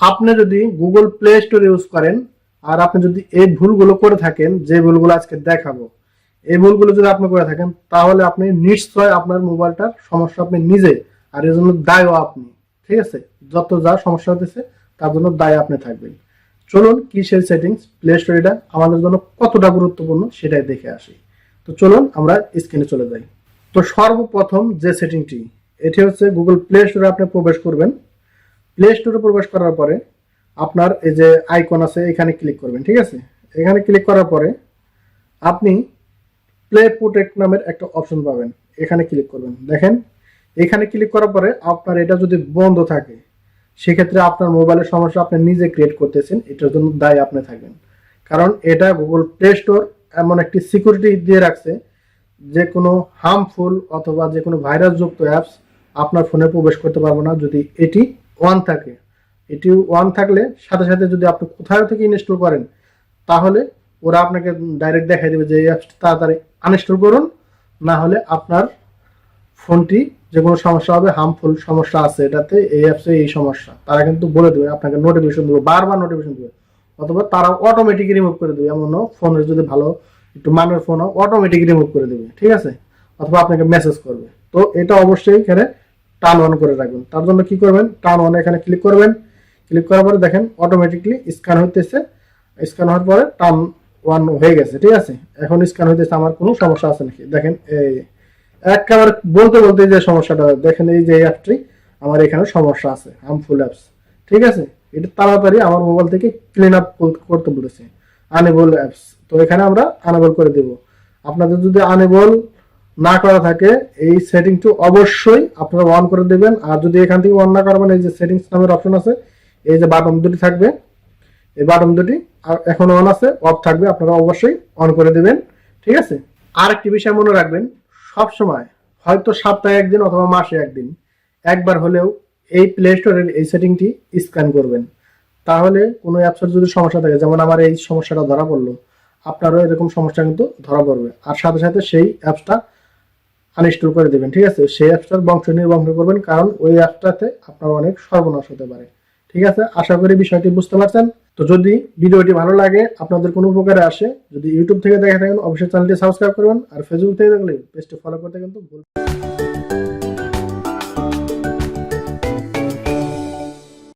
আপনি যদি Google play store use করেন, আর আপনি যদি এই ভুলগুলো করে থাকেন, যে ভুলগুলো আজকে দেখাবো, এই ভুলগুলো যদি আপনি করে থাকেন, তাহলে আপনি নিশ্চয় আপনার মোবাইলটার সমস্যা আপনি নিজে, আর এর জন্য দায়ও আপনি, ঠিক আছে? যত যা সমস্যা হতেছে, তার জন্য দায় আপনি থাকবেন। চলুন কি সেই সেটিংস প্লে স্টোরিটা আমাদের জন্য কতটা গুরুত্বপূর্ণ সেটাই দেখে আসি। তো চলুন, আমরা স্ক্রিনে চলে যাই। তো সর্বপ্রথম যে সেটিংটি এটি হচ্ছে গুগল প্লে স্টোরে আপনি প্রবেশ করবেন। প্লে স্টোরে প্রবেশ করার পরে আপনার এই যে আইকন আছে, এখানে ক্লিক করবেন, ঠিক আছে? এখানে ক্লিক করার পরে আপনি প্লে প্রোটেক্ট নামের একটা অপশন পাবেন, এখানে ক্লিক করবেন। দেখেন, এখানে ক্লিক করার পরে আপনার এটা যদি বন্ধ থাকে, সেক্ষেত্রে আপনার মোবাইলের সমস্যা আপনি নিজে ক্রিয়েট করতেছেন, এটার জন্য দায়ী আপনি থাকবেন কারণ এটা গুগল প্লে স্টোর এমন একটি সিকিউরিটি দিয়ে রাখছে, যে কোনো হার্মফুল অথবা যে কোনো ভাইরাসযুক্ত অ্যাপস আপনার ফোনে প্রবেশ করতে পারব না, যদি এটি ওয়ান থাকে। এটি ওয়ান থাকলে সাথে সাথে যদি আপনি কোথাও থেকে ইনস্টল করেন, তাহলে ওরা আপনাকে ডাইরেক্ট দেখাই দেবে যে এই অ্যাপসটি তাড়াতাড়ি আনইনস্টল করুন। না হলে আপনার ফোনটি যে কোনো সমস্যা হবে হার্মফুল সমস্যা আছে এটাতে, এই অ্যাপসে এই সমস্যা। তারা কিন্তু বলে দেবে, আপনাকে নোটিফিকেশন দেবে, বারবার নোটিফিকেশন দেবে। অথবা তারা অটোমেটিক রিমুভ করে দেবে। এমনও ফোনের যদি ভালো একটু মানের ফোন অটোমেটিক রিমুভ করে দেবে, ঠিক আছে? অথবা আপনাকে মেসেজ করবে। তো এটা অবশ্যই এখানে টার্ন অন করে রাখবেন। তার জন্য কি করবেন? টার্ন অন এখানে ক্লিক করবেন। ক্লিক করার পরে দেখেন অটোমেটিকলি স্ক্যান হইতেছে। স্ক্যান হওয়ার পরে টার্ন ওয়ান হয়ে গেছে, ঠিক আছে? এখন স্ক্যান হইতেছে, আমার কোনো সমস্যা আছে নাকি? দেখেন এই একেবারে বলতে বলতে যে সমস্যাটা, দেখেন এই যে অ্যাপটি আমার এখানে সমস্যা আছে হার্মফুল অ্যাপস ঠিক আছে? এটা তাড়াতাড়ি আমার মোবাইল থেকে ক্লিন আপ করতে বলেছে। আনেবল অ্যাপস তো এখানে আমরা আনেবল করে দেব। আপনাদের যদি আনেবল না করা থাকে, এই সেটিংটি অবশ্যই আপনারা অন করে দেবেন। আর যদি এখান থেকে অন না করবেন এই যে সেটিংস নামের অপশন আছে, এই যে বাটন দুটি থাকবে। এই বাটন দুটি এখন অন আছে অফ থাকবে, আপনারা অবশ্যই অন করে দেবেন। ঠিক আছে? আর একটি বিষয় মনে রাখবেন সব সময় হয়তো সপ্তাহে একদিন অথবা মাসে একদিন, একবার হলেও এই প্লে স্টোরের এই সেটিংটি স্ক্যান করবেন। তাহলে কোনো অ্যাপসের যদি সমস্যা থাকে, যেমন আমার এই সমস্যাটা ধরা পড়ল, আপনারও এরকম সমস্যা কিন্তু ধরা পড়বে। আর সাথে সাথে সেই অ্যাপসটা আনইনস্টল করে দেবেন, ঠিক আছে? সেই অ্যাপসটার বংশ নির্বংশ করবেন, কারণ ওই অ্যাপটাতে আপনার অনেক সর্বনাশ হতে পারে, ঠিক আছে? আশা করি বিষয়টি বুঝতে পারছেন। তো যদি ভিডিওটি ভালো লাগে, আপনাদের কোনো উপকারে আসে, যদি ইউটিউব থেকে দেখে থাকেন, অবশ্যই চ্যানেলটি সাবস্ক্রাইব করবেন, আর ফেসবুক থেকে দেখলে পেজটি ফলো করতে কিন্তু ভুল